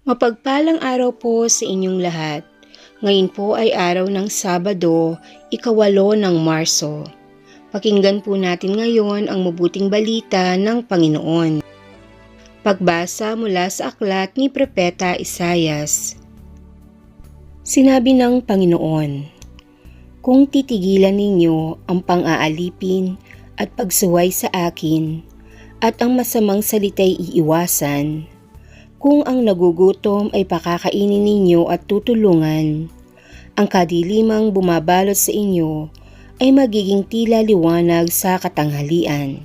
Mapagpalang araw po sa inyong lahat. Ngayon po ay araw ng Sabado, ikawalo ng Marso. Pakinggan po natin ngayon ang mabuting balita ng Panginoon. Pagbasa mula sa aklat ni Propeta Isayas. Sinabi ng Panginoon, Kung titigilan ninyo ang pang-aalipin at pagsuway sa akin, at ang masamang salita'y iiwasan, kung ang nagugutom ay pakakainin ninyo at tutulungan, ang kadilimang bumabalot sa inyo ay magiging tila liwanag sa katanghalian.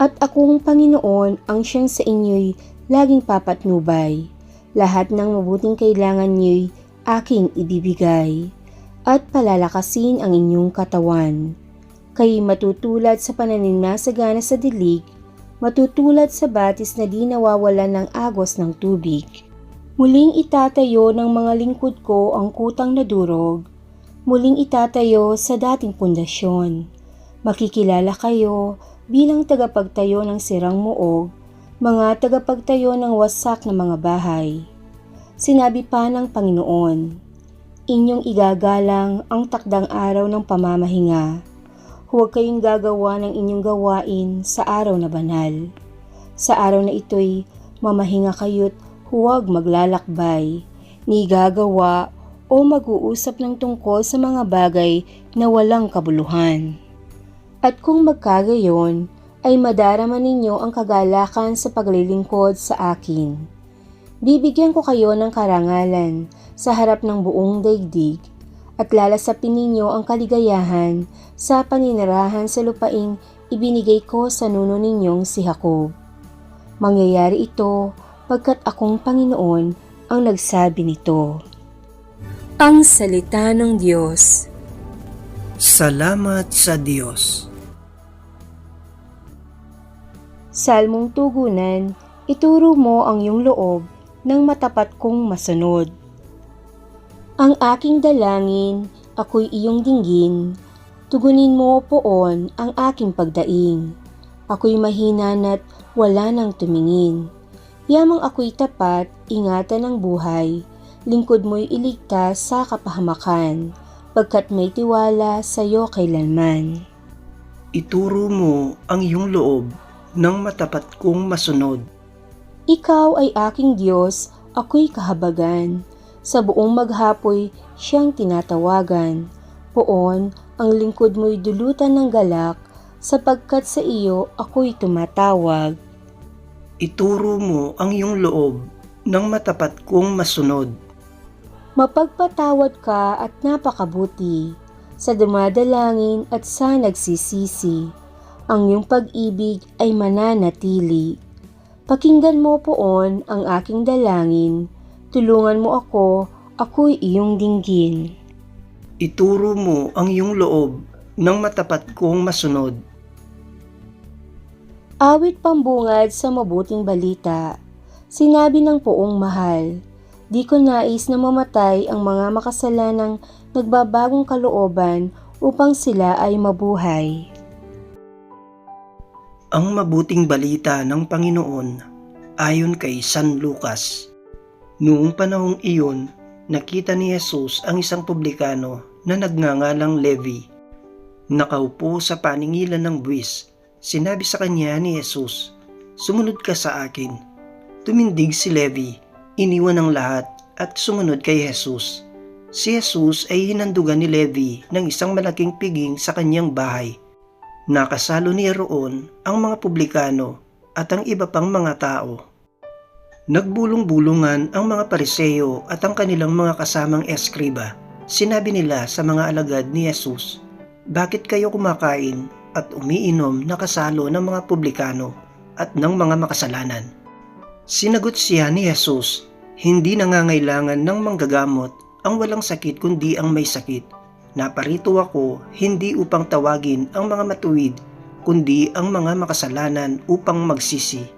At akong Panginoon ang siyang sa inyo'y laging papatnubay. Lahat ng mabuting kailangan niyo'y aking ibibigay at palalakasin ang inyong katawan. Kay matutulad sa pananinasagana sa dilig matutulad sa batis na di nawawalan ng agos ng tubig. Muling itatayo ng mga lingkod ko ang kutang na durog, muling itatayo sa dating pundasyon. Makikilala kayo bilang tagapagtayo ng sirang muog, mga tagapagtayo ng wasak na mga bahay. Sinabi pa ng Panginoon, Inyong igagalang ang takdang araw ng pamamahinga Huwag kayong gagawa ng inyong gawain sa araw na banal. Sa araw na ito'y mamahinga kayo't huwag maglalakbay, ni gagawa o mag-uusap ng tungkol sa mga bagay na walang kabuluhan. At kung magkagayon, ay madarama ninyo ang kagalakan sa paglilingkod sa akin. Bibigyan ko kayo ng karangalan sa harap ng buong daigdig at lalasapin ninyo ang kaligayahan sa paninirahan sa lupaing ibinigay ko sa nuno ninyong si Jacob. Mangyayari ito pagkat akong Panginoon ang nagsabi nito. Ang Salita ng Diyos Salamat sa Diyos. Salmong Tugunan, ituro mo ang iyong loob ng matapat kong masunod. Ang aking dalangin, ako'y iyong dinggin. Tugunin mo poon ang aking pagdaing. Ako'y mahina na't wala nang tumingin. Yamang ako'y tapat, ingatan ng buhay. Lingkod mo'y iligtas sa kapahamakan, pagkat may tiwala sa'yo kailanman. Ituro mo ang iyong loob ng matapat kong masunod. Ikaw ay aking Diyos, ako'y kahabagan. Sa buong maghapoy siyang tinatawagan. Poon, ang lingkod mo'y dulutan ng galak, sapagkat sa iyo ako'y tumatawag. Ituro mo ang iyong loob ng matapat kong masunod. Mapagpatawad ka at napakabuti, sa dumadalangin at sa nagsisisi. Ang iyong pag-ibig ay mananatili. Pakinggan mo poon ang aking dalangin, Tulungan mo ako, ako'y iyong dinggin. Ituro mo ang iyong loob ng matapat kong masunod. Awit pambungad sa mabuting balita. Sinabi ng poong mahal, Di ko nais na mamatay ang mga makasalanang nagbabagong kalooban upang sila ay mabuhay. Ang mabuting balita ng Panginoon ayon kay San Lucas. Noong panahong iyon, nakita ni Jesus ang isang publikano na nagngangalang Levi. Nakaupo sa paningilan ng buwis. Sinabi sa kanya ni Jesus, Sumunod ka sa akin. Tumindig si Levi, iniwan ang lahat at sumunod kay Jesus. Si Jesus ay hinandugan ni Levi ng isang malaking piging sa kanyang bahay. Nakasalo niya roon ang mga publikano at ang iba pang mga tao. Nagbulong-bulungan ang mga pariseyo at ang kanilang mga kasamang eskriba. Sinabi nila sa mga alagad ni Jesus, Bakit kayo kumakain at umiinom na kasalo ng mga publikano at ng mga makasalanan? Sinagot siya ni Jesus, Hindi nangangailangan ng manggagamot ang walang sakit kundi ang may sakit. Naparito ako hindi upang tawagin ang mga matuwid, kundi ang mga makasalanan upang magsisi